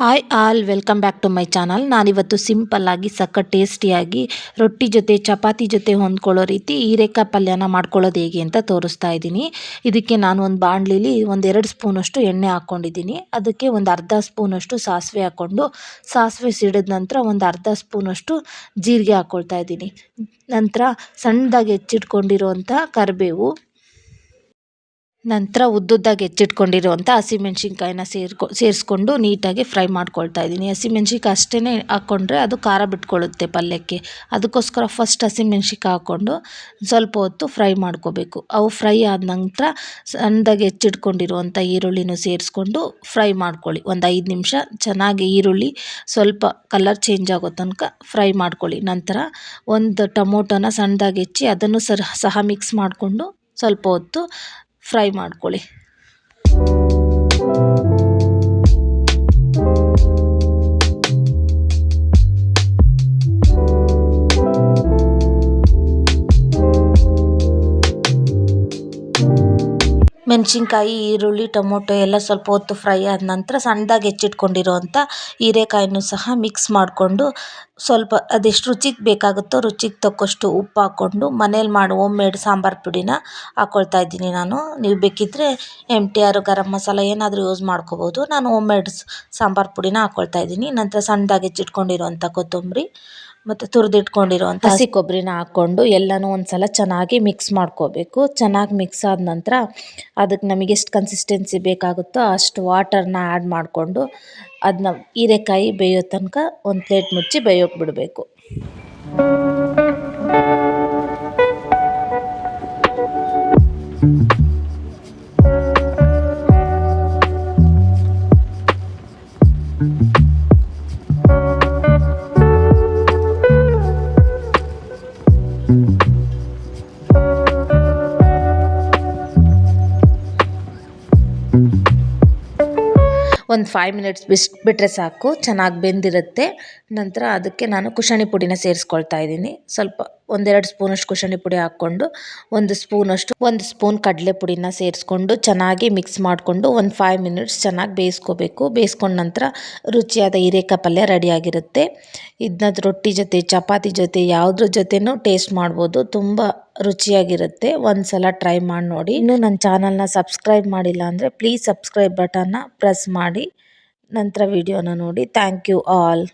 Hi all welcome back to my channel ನಾನಿವತ್ತು ಸಿಂಪಲ್ಲಾಗಿ ಸಖತ್ ಟೇಸ್ಟಿಯಾಗಿ ರೊಟ್ಟಿ ಜೊತೆ, ಚಪಾತಿ ಜೊತೆ ಹೊಂದ್ಕೊಳ್ಳೋ ರೀತಿ ಹೀರೆಕಾಯಿ ಪಲ್ಯನ ಮಾಡ್ಕೊಳ್ಳೋದು ಹೇಗೆ ಅಂತ ತೋರಿಸ್ತಾ ಇದ್ದೀನಿ. ಇದಕ್ಕೆ ನಾನು ಒಂದು ಬಾಣಲಿಲಿ ಒಂದು ಎರಡು ಸ್ಪೂನಷ್ಟು ಎಣ್ಣೆ ಹಾಕ್ಕೊಂಡಿದ್ದೀನಿ. ಅದಕ್ಕೆ ಒಂದು ಅರ್ಧ ಸ್ಪೂನಷ್ಟು ಸಾಸಿವೆ ಹಾಕ್ಕೊಂಡು, ಸಾಸಿವೆ ಸಿಡಿದ ನಂತರ ಒಂದು ಅರ್ಧ ಸ್ಪೂನಷ್ಟು ಜೀರಿಗೆ ಹಾಕ್ಕೊಳ್ತಾ ಇದ್ದೀನಿ. ನಂತರ ಸಣ್ಣದಾಗಿ ಹೆಚ್ಚಿಟ್ಕೊಂಡಿರುವಂಥ ಕರಿಬೇವು ನಂತರ ಉದ್ದುದ್ದಾಗಿ ಹೆಚ್ಚಿಟ್ಕೊಂಡಿರುವಂಥ ಹಸಿಮೆಣ್ಸಿನ್ಕಾಯಿನ ಸೇರ್ಕೊ, ಸೇರಿಸ್ಕೊಂಡು ನೀಟಾಗಿ ಫ್ರೈ ಮಾಡ್ಕೊಳ್ತಾ ಇದ್ದೀನಿ. ಹಸಿಮೆಣ್ಸಿನ್ಕಾಯಿ ಅಷ್ಟೇ ಹಾಕ್ಕೊಂಡ್ರೆ ಅದು ಖಾರ ಬಿಟ್ಕೊಳ್ಳುತ್ತೆ ಪಲ್ಯಕ್ಕೆ. ಅದಕ್ಕೋಸ್ಕರ ಫಸ್ಟ್ ಹಸಿಮೆಣ್ಸಿನ್ಕಾಯಿ ಹಾಕ್ಕೊಂಡು ಸ್ವಲ್ಪ ಹೊತ್ತು ಫ್ರೈ ಮಾಡ್ಕೋಬೇಕು. ಅವು ಫ್ರೈ ಆದ ನಂತರ ಸಣ್ಣದಾಗಿ ಹೆಚ್ಚಿಟ್ಕೊಂಡಿರುವಂಥ ಈರುಳ್ಳಿನೂ ಸೇರಿಸ್ಕೊಂಡು ಫ್ರೈ ಮಾಡ್ಕೊಳ್ಳಿ. ಒಂದು ಐದು ನಿಮಿಷ ಚೆನ್ನಾಗಿ ಈರುಳ್ಳಿ ಸ್ವಲ್ಪ ಕಲರ್ ಚೇಂಜ್ ಆಗೋ ತನಕ ಫ್ರೈ ಮಾಡ್ಕೊಳ್ಳಿ. ನಂತರ ಒಂದು ಟೊಮೊಟೊನ ಸಣ್ಣದಾಗಿ ಹೆಚ್ಚಿ ಅದನ್ನು ಸಹ ಮಿಕ್ಸ್ ಮಾಡಿಕೊಂಡು ಸ್ವಲ್ಪ ಹೊತ್ತು ಫ್ರೈ ಮಾಡ್ಕೊಳ್ಳಿ. ಮೆಣಸಿನ್ಕಾಯಿ, ಈರುಳ್ಳಿ, ಟೊಮೊಟೊ ಎಲ್ಲ ಸ್ವಲ್ಪ ಹೊತ್ತು ಫ್ರೈ ಆದ ನಂತರ ಸಣ್ಣದಾಗಿ ಹೆಚ್ಚಿಟ್ಕೊಂಡಿರುವಂಥ ಹೀರೆಕಾಯನ್ನು ಸಹ ಮಿಕ್ಸ್ ಮಾಡಿಕೊಂಡು ಸ್ವಲ್ಪ ಅದೆಷ್ಟು ರುಚಿಗೆ ಬೇಕಾಗುತ್ತೋ ರುಚಿಗೆ ತಕ್ಕಷ್ಟು ಉಪ್ಪು ಹಾಕ್ಕೊಂಡು ಮನೇಲಿ ಮಾಡೋ ಹೋಮ್ ಮೇಡ್ ಸಾಂಬಾರು ಪುಡಿನ ಹಾಕ್ಕೊಳ್ತಾ ಇದ್ದೀನಿ ನಾನು. ನೀವು ಬೇಕಿದ್ದರೆ M T R garam masala ಏನಾದರೂ ಯೂಸ್ ಮಾಡ್ಕೋಬೋದು. ನಾನು ಹೋಮ್ ಮೇಡ್ ಸಾಂಬಾರು ಪುಡಿನ ಹಾಕ್ಕೊಳ್ತಾ ಇದ್ದೀನಿ. ನಂತರ ಸಣ್ಣದಾಗಿ ಹೆಚ್ಚಿಟ್ಕೊಂಡಿರುವಂಥ ಕೊತ್ತಂಬರಿ. ಮತ್ತು ತುರಿದಿಟ್ಕೊಂಡಿರುವಂಥ ಹಸಿ ಕೊಬ್ಬರಿನ ಹಾಕ್ಕೊಂಡು ಎಲ್ಲನೂ ಒಂದು ಸಲ ಚೆನ್ನಾಗಿ ಮಿಕ್ಸ್ ಮಾಡ್ಕೋಬೇಕು. ಚೆನ್ನಾಗಿ ಮಿಕ್ಸ್ ಆದ ನಂತರ ಅದಕ್ಕೆ ನಮಗೆ ಎಷ್ಟು ಕನ್ಸಿಸ್ಟೆನ್ಸಿ ಬೇಕಾಗುತ್ತೋ ಅಷ್ಟು ವಾಟರ್ನ ಆ್ಯಡ್ ಮಾಡಿಕೊಂಡು ಅದನ್ನ ಹೀರೆಕಾಯಿ ಬೇಯೋ ತನಕ ಒಂದು ಪ್ಲೇಟ್ ಮುಚ್ಚಿ ಬೇಯೋಕೆ ಬಿಡಬೇಕು. ಒಂದು ಫೈವ್ ಮಿನಿಟ್ಸ್ ಬಿಸಿ ಬಿಟ್ಟರೆ ಸಾಕು, ಚೆನ್ನಾಗಿ ಬೆಂದಿರುತ್ತೆ. ನಂತರ ಅದಕ್ಕೆ ನಾನು ಕುಶಾಣಿ ಪುಡಿನ ಸೇರಿಸ್ಕೊಳ್ತಾ ಇದ್ದೀನಿ. ಸ್ವಲ್ಪ ಒಂದೆರಡು ಸ್ಪೂನಷ್ಟು ಕುಶಣಿ ಪುಡಿ ಹಾಕ್ಕೊಂಡು, ಒಂದು ಸ್ಪೂನಷ್ಟು ಒಂದು ಸ್ಪೂನ್ ಕಡಲೆ ಪುಡಿನ ಸೇರಿಸ್ಕೊಂಡು ಚೆನ್ನಾಗಿ ಮಿಕ್ಸ್ ಮಾಡಿಕೊಂಡು ಒಂದು ಫೈವ್ ಮಿನಿಟ್ಸ್ ಚೆನ್ನಾಗಿ ಬೇಯಿಸ್ಕೋಬೇಕು. ಬೇಯಿಸ್ಕೊಂಡ ನಂತರ ರುಚಿಯಾದ ಹೀರೆಕಾಯಿ ಪಲ್ಯ ರೆಡಿಯಾಗಿರುತ್ತೆ ಇದನ್ನ ರೊಟ್ಟಿ ಜೊತೆ, ಚಪಾತಿ ಜೊತೆ, ಯಾವುದ್ರ ಜೊತೆನೂ ಟೇಸ್ಟ್ ಮಾಡ್ಬೋದು. ತುಂಬ ರುಚಿಯಾಗಿರುತ್ತೆ. ಒಂದು ಸಲ ಟ್ರೈ ಮಾಡಿ ನೋಡಿ. ಇನ್ನು ನನ್ನ ಚಾನಲ್ನ ಸಬ್ಸ್ಕ್ರೈಬ್ ಮಾಡಿಲ್ಲ ಅಂದರೆ ಪ್ಲೀಸ್ ಸಬ್ಸ್ಕ್ರೈಬ್ ಬಟನ್ನ ಪ್ರೆಸ್ ಮಾಡಿ. ನಂತರ ವಿಡಿಯೋನ ನೋಡಿ. Thank you all